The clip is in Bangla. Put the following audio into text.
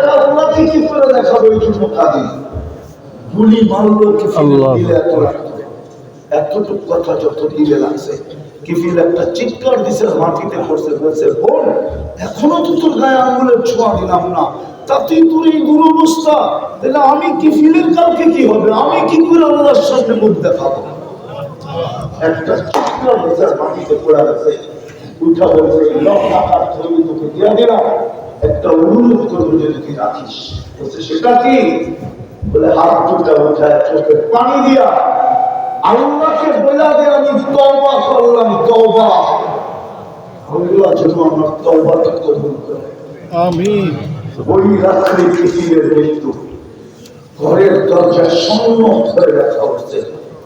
আল্লাহকে কি তাহলে আমি কালকে কি হবে আমি কি করে আল্লাহর সামনে মুখ দেখাবো একটা চিৎকার দিছে মাটিতে পড়ে গেছে। উঠা বলছে লক্ষ টাকার ছবি তোকে দিয়ে দিলাম। একটা অনুরোধ করব যদি তুই রাখিস। বলছে সেটা কি? বলে হাত দুটা উঠায় চোখে পানি দিয়া। আল্লাহকে বলা দিয়ে আমি তওবা করলাম তওবা। আল্লাহ যেন আমার তওবাটা কবুল করে। আমিন। ওই রাত্রে কিসিলের মৃত্যু। ঘরের দরজায় সম্মুখ করে রাখা হচ্ছে।